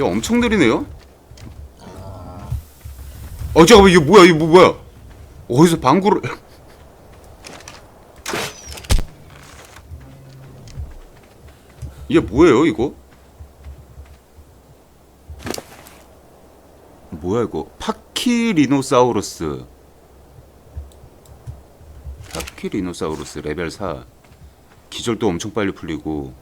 야 엄청 느리네요? 어 잠깐만 이게 뭐야 이거 뭐, 뭐야? 어디서 방구를 이게 뭐예요 이거? 뭐야 이거? 파키리노사우루스. 파키리노사우루스 레벨 4 기절도 엄청 빨리 풀리고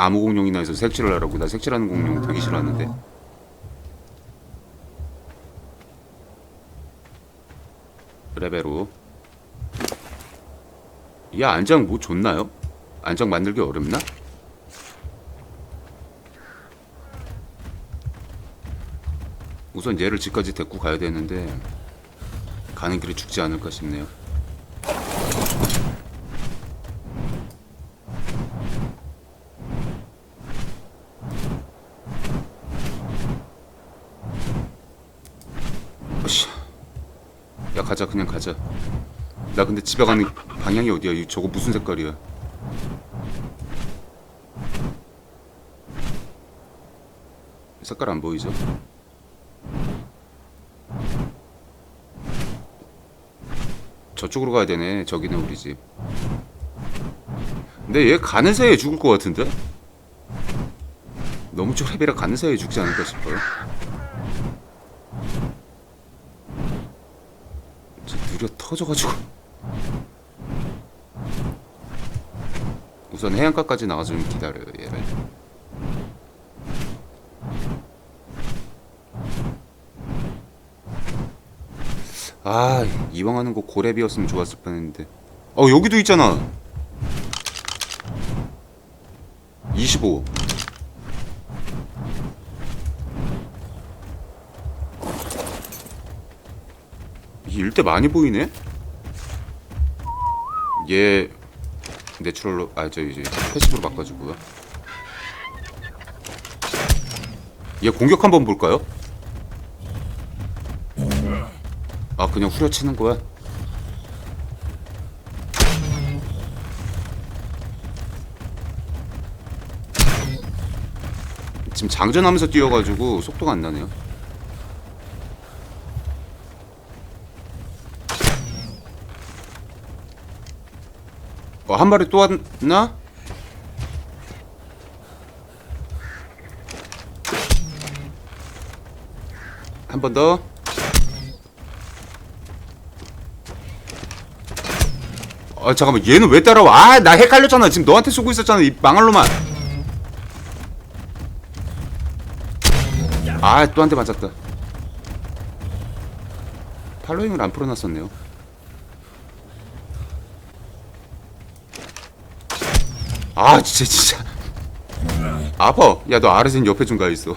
아무 공룡이나 해서 색칠을 하라고. 나 색칠하는 공룡 되게 싫어하는데. 레벨 5이 안장 뭐 좋나요? 안장 만들기 어렵나? 우선 얘를 집까지 데리고 가야 되는데 가는 길에 죽지 않을까 싶네요 어씨 야 가자. 나 근데 집에 가는 방향이 어디야? 이 저거 무슨 색깔이야? 색깔 안 보이죠? 저쪽으로 가야 되네. 저기는 우리 집. 근데 얘 가는 사이에 죽을 것 같은데? 너무 쪼렙이라 가는 사이에 죽지 않을까 싶어요 저 느려 터져가지고. 우선 해안가까지 나가서 좀 기다려요 얘를. 아 이왕 하는 거 고래비였으면 좋았을 뻔했는데. 어 여기도 있잖아. 25 일대 많이 보이네? 얘 내추럴로 아 저 이제 패시브로 바꿔주고요 얘 공격 한번 볼까요? 아 그냥 후려치는 거야? 지금 장전하면서 뛰어가지고 속도가 안 나네요. 어, 한 마리 또 왔나? 한 번 더. 아 잠깐만 얘는 왜 따라와? 아 나 헷갈렸잖아. 지금 너한테 쏘고 있었잖아. 이 망할 놈아. 아 또 한 대 맞았다. 팔로잉을 안 풀어놨었네요. 아 진짜 진짜 아파. 야너 아르센 옆에 좀 가 있어.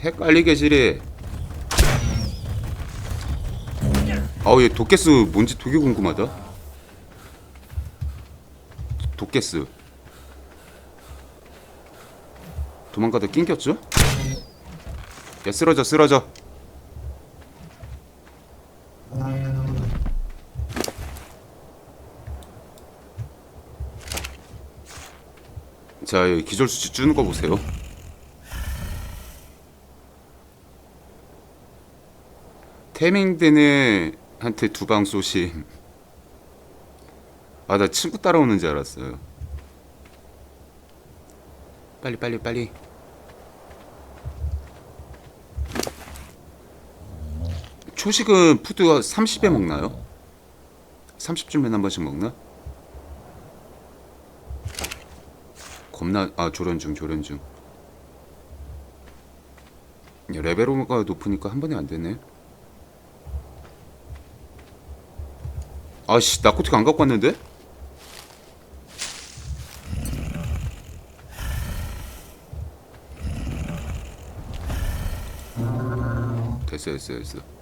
헷갈리게 지리. 아우 얘 도깨스 뭔지 되게 궁금하다. 도깨스. 도망가다 낑겼죠? 야 쓰러져 쓰러져. 자 여기 기절 수치 주는 거 보세요. 태밍되는 한테 두 방 쏘심. 아 나 친구 따라오는 줄 알았어요. 빨리 빨리 빨리. 초식은 푸드가 30에 먹나요? 30줄면 한 번씩 먹나? 겁나 아 조련 중 조련 중. 야, 레벨 오가 높으니까 한 번에 안 되네. 아씨 나코틱 안 갖고 왔는데? 됐어 됐어 됐어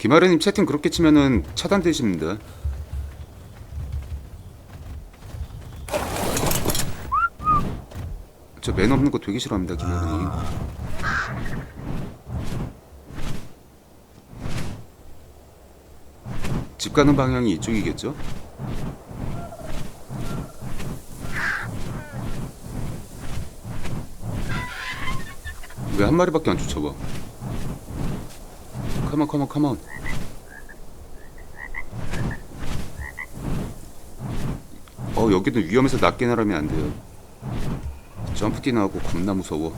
김아래님 채팅 그렇게 치면은 차단되십니다. 저 맨 없는 거 되게 싫어합니다, 김아래님. 집 가는 방향이 이쪽이겠죠? 왜 한 마리밖에 안 쫓아봐? 컴온 컴온 컴온 어 여기도 위험해서 낮게 날으면 안 돼요. 점프티 나오고 겁나 무서워.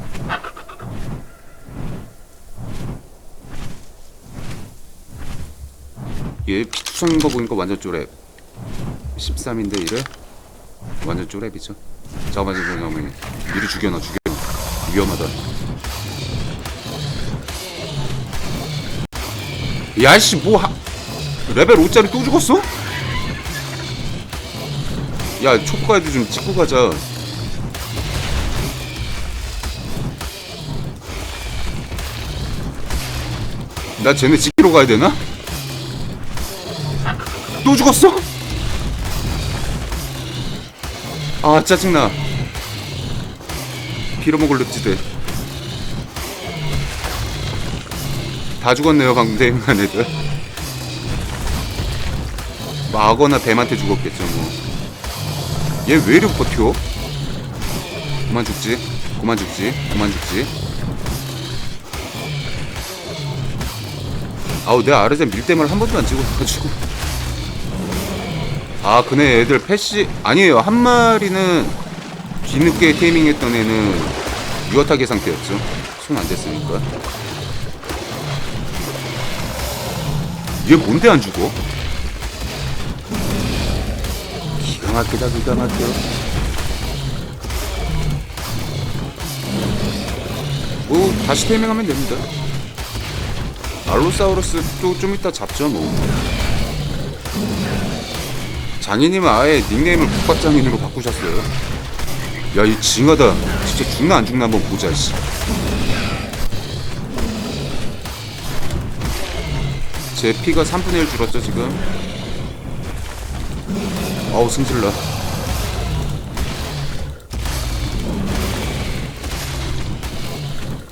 얘 피투성인 거 보니까 완전 쪼랩 13인데 이래? 완전 쪼랩이죠 잠깐만 잠깐만 미리 죽여놔 죽여놔. 위험하다 야씨 뭐 하... 레벨 5짜리 또 죽었어? 야 초코가이도 좀 찍고 가자 나 쟤네 지키러 가야 되나? 또 죽었어? 아 짜증나 빌어먹을 늪지대 다 죽었네요 방금 대응한 애들 마거나 뱀한테 죽었겠죠 뭐얘 왜 이렇게 버텨? 그만 죽지. 그만 죽지. 그만 죽지. 아우 내가 아르젠 밀댐을 한 번도 안 찍어가지고. 아 그네 애들 패시 아니에요. 한 마리는 뒤늦게 테이밍했던 애는 유어타계 상태였죠. 손 안 댔으니까 얘 뭔데 안 죽어? 기가 막히다 기가 막혀. 뭐 다시 테이밍하면 됩니다. 알로사우루스도 좀 이따 잡죠 뭐. 장인님은 아예 닉네임을 국밥장인으로 바꾸셨어요. 야 이 징하다. 진짜 죽나 안 죽나 한번 보자 씨 제 피가 3분의 1 줄었죠 지금 어우 승질나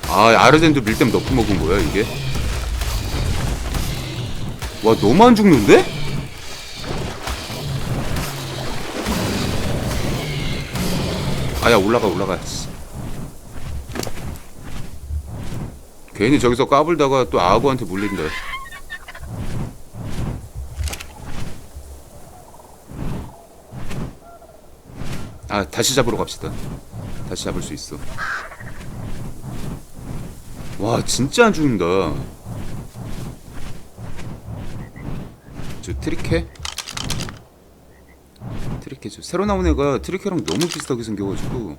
아 아르젠도 밀댐 너프 먹은 거야 이게 와 너무 안 죽는데? 아야 올라가 올라가 씨. 괜히 저기서 까불다가 또 아구한테 물린다 아 다시 잡으러 갑시다. 다시 잡을 수 있어. 와 진짜 안 죽는다. 저 트리케? 트리케죠 새로 나온 애가 트리케랑 너무 비슷하게 생겨가지고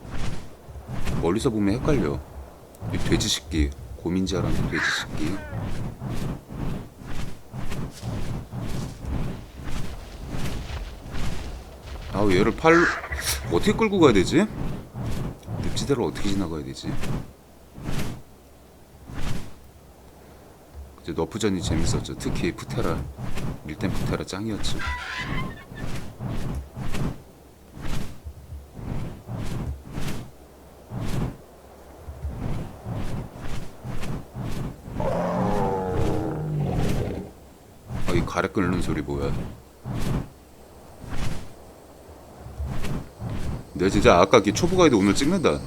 멀리서 보면 헷갈려. 이 돼지 식기 알았는데 돼지 식기 아우 얘를 팔 어떻게 끌고 가야 되지? 늪지대를 어떻게 지나가야 되지? 그때 너프전이 재밌었죠. 특히 푸테라 밀템 푸테라 짱이었죠. 아, 이 가래 끓는 소리 뭐야? 내가 진짜 아까 그 초보 가이드 오늘 찍는다.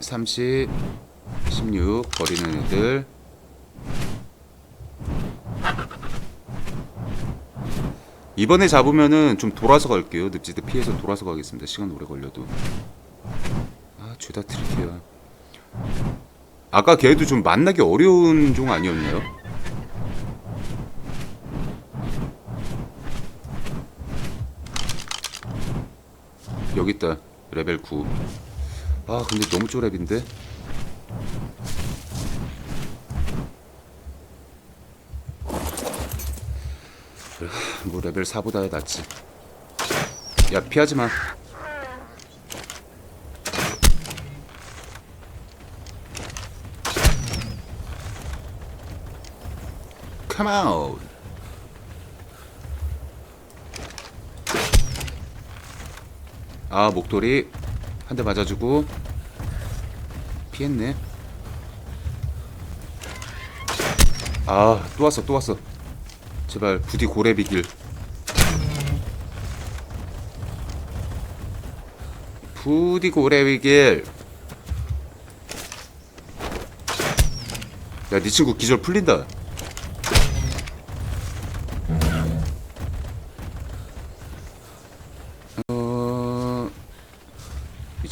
삼십, 십육 버리는 애들. 이번에 잡으면은 좀 돌아서 갈게요. 늪지대 피해서 돌아서 가겠습니다. 시간 오래 걸려도. 아, 죄다 트릭해요. 아까 걔도 좀 만나기 어려운 종 아니었나요? 여기 있다 레벨 9. 아 근데 너무 쪼렙인데. 뭐 레벨 4보다 낫지. 야 피하지 마. 컴아웃 아 목도리 한 대 맞아주고 피했네. 아 또 왔어 또 왔어. 제발 부디 고래 비길. 부디 고래 비길. 야, 네 친구 기절 풀린다.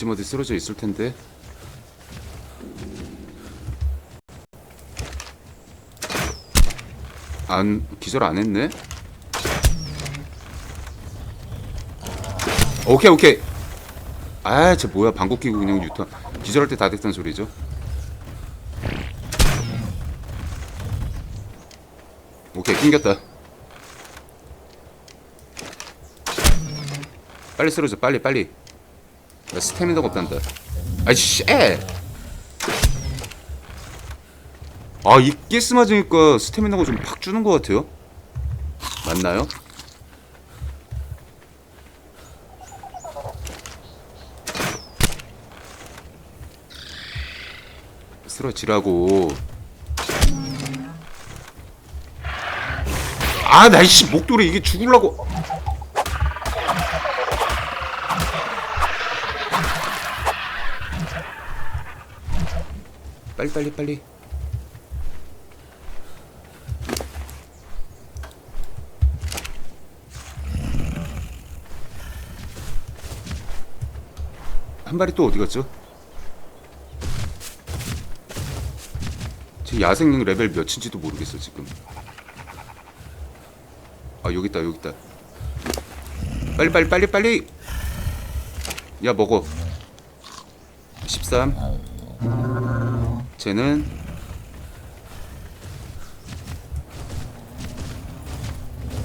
이쯤 어디 쓰러져 있을 텐데. 안 기절 안 했네. 오케이 오케이. 아, 쟤 뭐야 방귀 끼고 그냥 유턴. 기절할 때 다 됐단 소리죠. 오케이 낑겼다 빨리 쓰러져 빨리 빨리 나 스태미나가 없단다. 아이씨. 아 이 게 스 맞으니까 스태미나가 좀 팍 주는 것 같아요. 맞나요? 쓰러지라고. 아, 나 이씨. 목도리 이게 죽을라고. 빨리 빨리 빨리. 한 마리 또 어디 갔죠? 제 야생 레벨 몇인지도 모르겠어 지금. 아 여기 있다 여기 있다 빨리 빨리 빨리 빨리 야 먹어 13 쟤는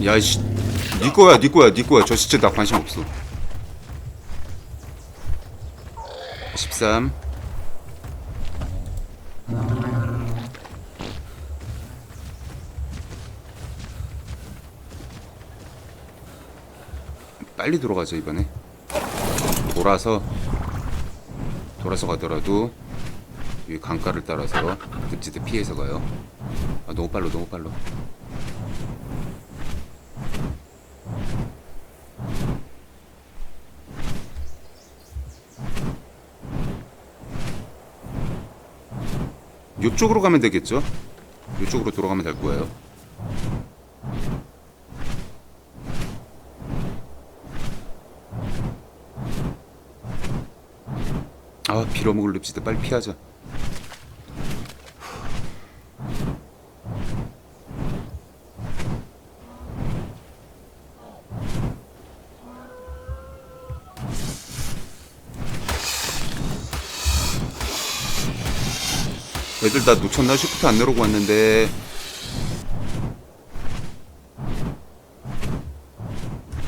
야이씨. 니 거야 니 거야 니 거야. 저 시체 나 관심 없어. 13 빨리 돌아가죠 이번에. 돌아서 돌아서 가더라도 이 강가를 따라서 늪지대 피해서 가요. 아 너무 빨라 너무 빨라. 요쪽으로 가면 되겠죠? 요쪽으로 돌아가면 될 거예요. 아 빌어먹을 립시드 빨리 피하자 애들 다 놓쳤나 시프트 안 누르고 왔는데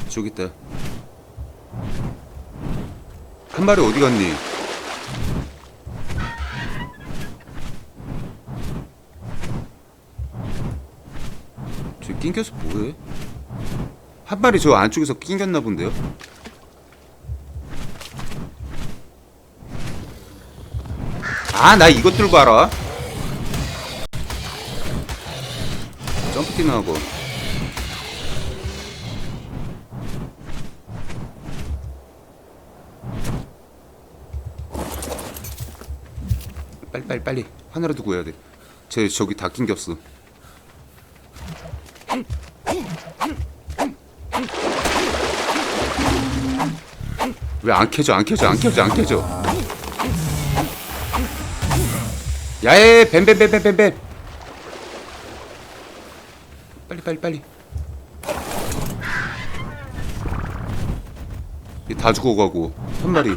저기 있다 한 마리 어디 갔니? 저 낑겨서 뭐해? 한 마리 저 안쪽에서 낑겼나 본데요? 아, 나 이것 들고 알아. 점프 뛰는 하고. 빨리 빨리 빨리 하나라도 구해야 돼. 쟤 저기 다 낑겼어. 왜안 켜져 안 켜져 안 켜져 안 켜져 야에 뱀뱀뱀뱀뱀뱀 빨리 빨리 빨리. 얘다 죽어가고 한 마리.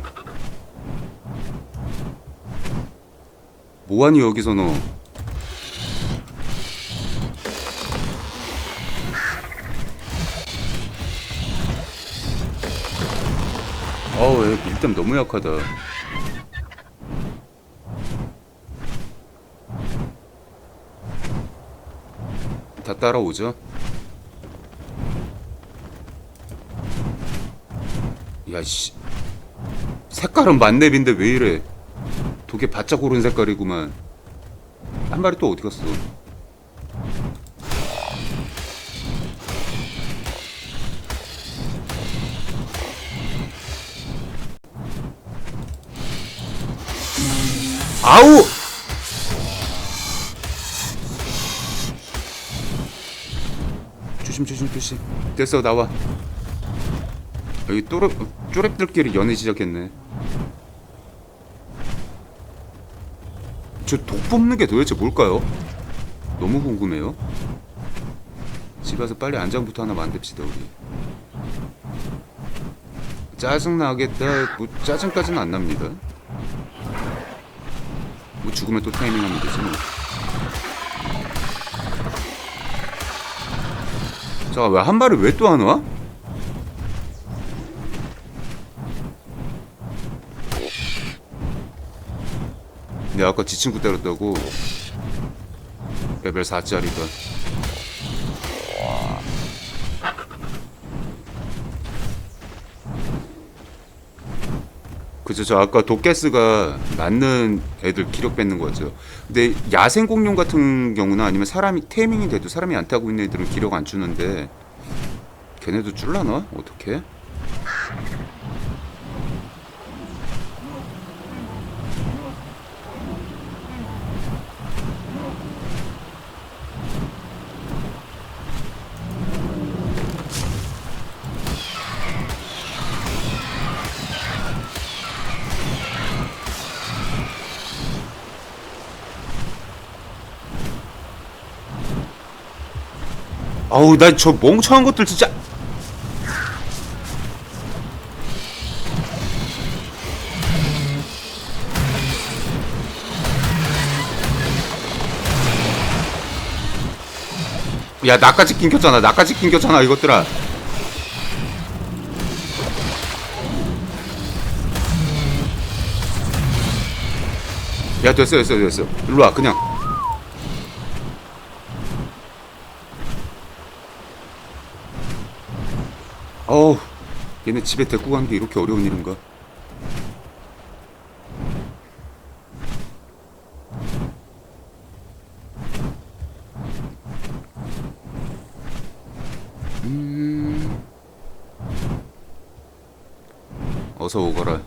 뭐하니 여기서 너 어우 얘 밀담 너무 약하다 따라오죠. 야씨 색깔은 만렙인데 왜 이래? 독에 바짝 오른 색깔이구만. 한 마리 또 어디 갔어? 아우! 조심 조심 조심. 됐어 나와. 여기 또르 쪼랩들끼리 연애 시작했네. 저 독 뽑는 게 도대체 뭘까요? 너무 궁금해요. 집 가서 빨리 안장부터 하나 만듭시다 우리. 짜증 나겠다. 뭐 짜증까지는 안 납니다. 뭐 죽으면 또 타이밍하면 되지 뭐. 자, 왜한 발을 왜또 안 와? 내가 아까 지 친구 때렸다고 레벨 4짜리가 그죠 저 아까 도깨스가 맞는 애들 기록 뺏는 거죠 근데 야생 공룡 같은 경우나 아니면 사람이 테이밍이 돼도 사람이 안 타고 있는 애들은 기록 안 주는데 걔네도 줄라나? 어떻게? 아우 나 저 멍청한 것들 진짜. 야 나까지 낑겼잖아 나까지 낑겼잖아 이것들아. 야 됐어 됐어 됐어. 일로와 그냥 어우 얘네 집에 데리고 가는 게 이렇게 어려운 일인가? 음. 어서 오거라.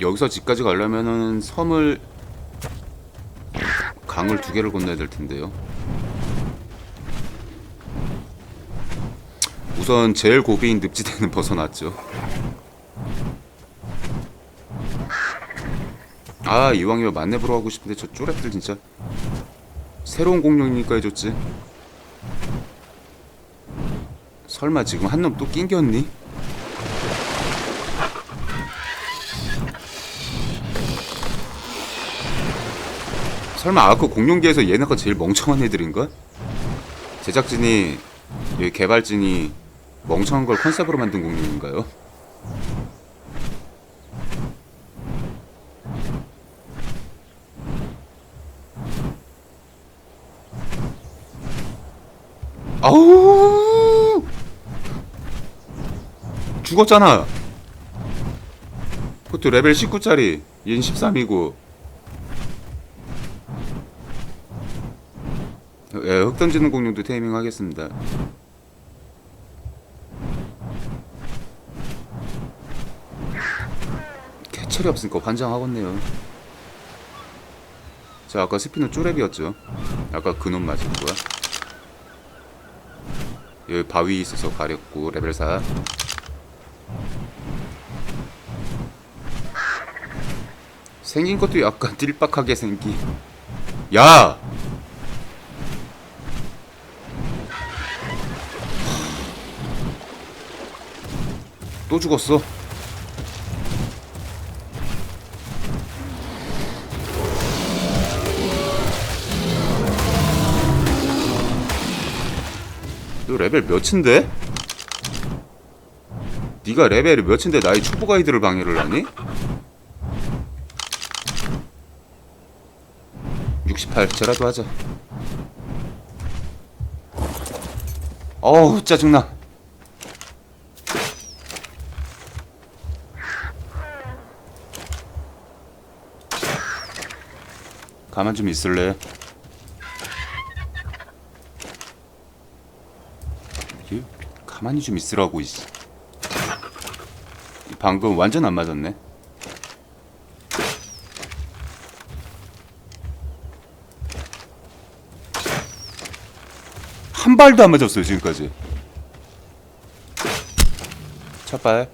여기서 집까지 가려면은 섬을 강을 두 개를 건너야 될 텐데요. 우선 제일 고비인 늪지대는 벗어났죠. 아 이왕이면 만렙으로 하고 싶은데 저 쪼랩들 진짜 새로운 공룡이니까 해줬지. 설마 지금 한 놈 또 낑겼니? 설마 아크 공룡계에서 얘네가 제일 멍청한 애들인가? 제작진이 이 개발진이 멍청한 걸 컨셉으로 만든 공룡인가요? 아우! 죽었잖아. 그것도 레벨 19짜리 얘는 13이고. 예, 흙 던지는 공룡도 테이밍 하겠습니다 개 철이 없으니까 환장하겠네요. 자, 아까 스피는 쪼랩이었죠. 아까 그놈 맞은 거야. 여기 바위 있어서 가렸고 레벨 4. 생긴 것도 약간 띨박하게 생기. 야! 또 죽었어. 너 레벨 몇인데? 네가 레벨이 몇인데 나의 초보 가이드를 방해를 하니? 68 제라도 하자 어우 짜증나 가만 좀 있을래 얘 가만히 좀 있으라고 이씨. 방금 완전 안 맞았네. 한 발도 안 맞았어요 지금까지. 첫발.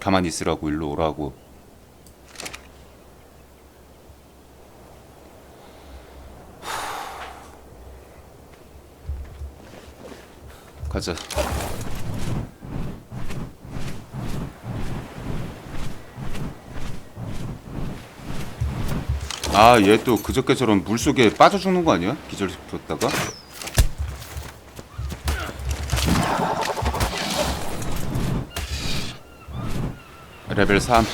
가만히 있으라고 일로 오라고 가자 아 얘 또 그저께처럼 물속에 빠져 죽는 거 아니야? 기절시켰다가? 레벨 3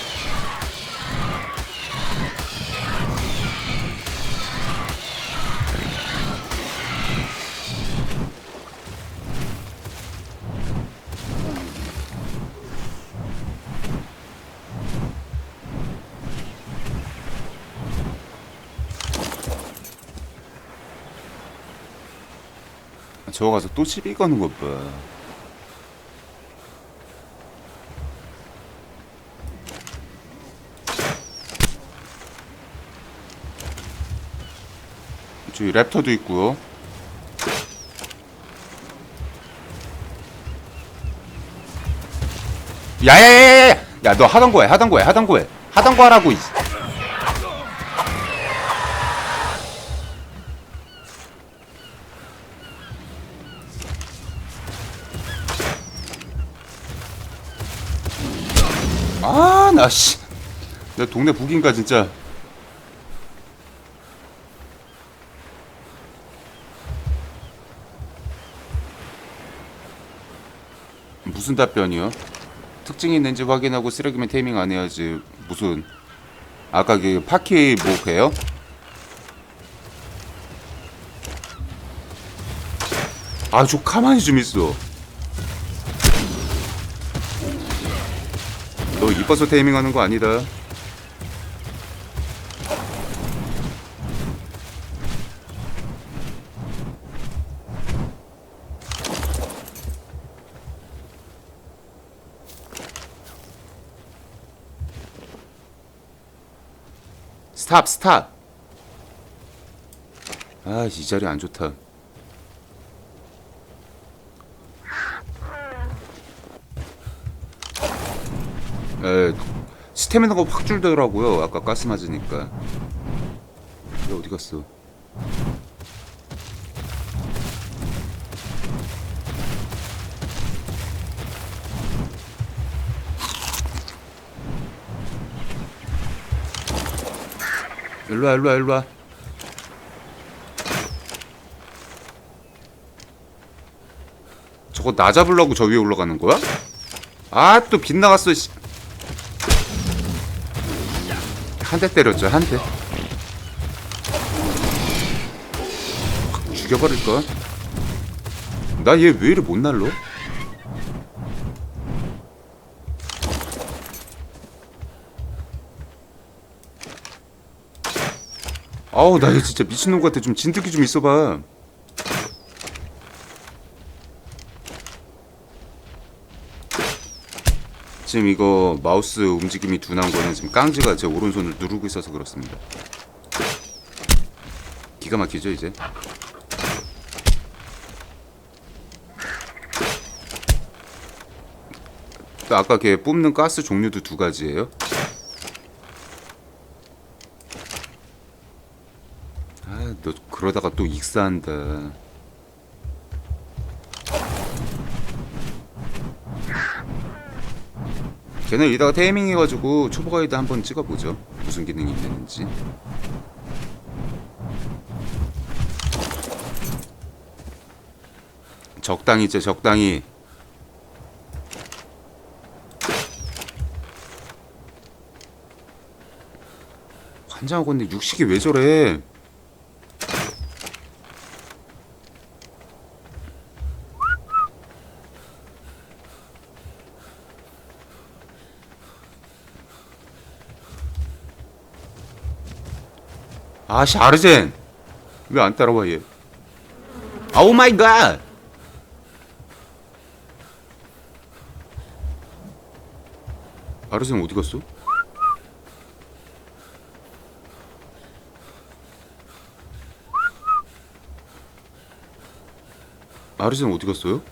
저거 가서 또 시비 거는 것 봐. 저기 랩터도 있고요. 야야야야야! 야 너 하던 거해 하던 거해 하던 거해 하던 거 하라고. 아, 나 씨. 내 동네 북인가 진짜. 무슨 답변이요? 특징이 있는지 확인하고 쓰레기면 테이밍 안 해야지. 무슨 아까 그 파키 뭐게요? 아, 저 가만히 좀 있어. 이뻐서 테이밍하는 거 아니다. 스탑 스탑. 아, 이 자리 안 좋다. 에, 스태미나가 확 줄더라고요. 아까 가스 맞으니까. 얘 어디 갔어? 일로와 일로와 일로와 저거 나 잡으려고 저 위에 올라가는 거야? 아 또 빗나갔어 씨. 한 대 때렸죠 한 대. 확 죽여버릴까? 나얘 왜 이리 못 날로? 아우 나얘 진짜 미친놈 같아 좀 진드기 좀 있어봐 지금 이거 마우스 움직임이 둔한 거는 지금 깡지가 제 오른손을 누르고 있어서 그렇습니다. 기가 막히죠 이제. 또 아까 걔 뽑는 가스 종류도 두 가지예요. 아, 너 그러다가 또 익사한다. 걔는 이따가 테이밍 해가지고 초보 가이드 한번 찍어보죠. 무슨 기능이 되는지. 적당히 있죠 적당히. 환장하고 있는데 육식이 왜 저래? 아씨 아르젠 왜 안 따라와 얘 아오 마이 갓 아르젠 어디 갔어? 아르젠 어디 갔어요?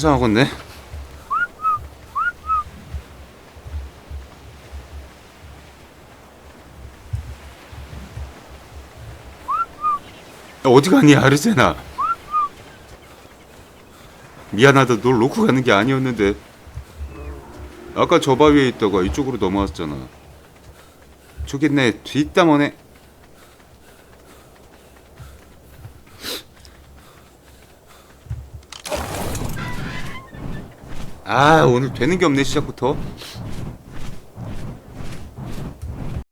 환상하겠네. 어디 가니 아르제나? 미안하다 널 놓고 가는 게 아니었는데 아까 저 바 위에 있다가 이쪽으로 넘어왔잖아 저기 내 뒷담화네 아 오늘 되는 게 없네 시작부터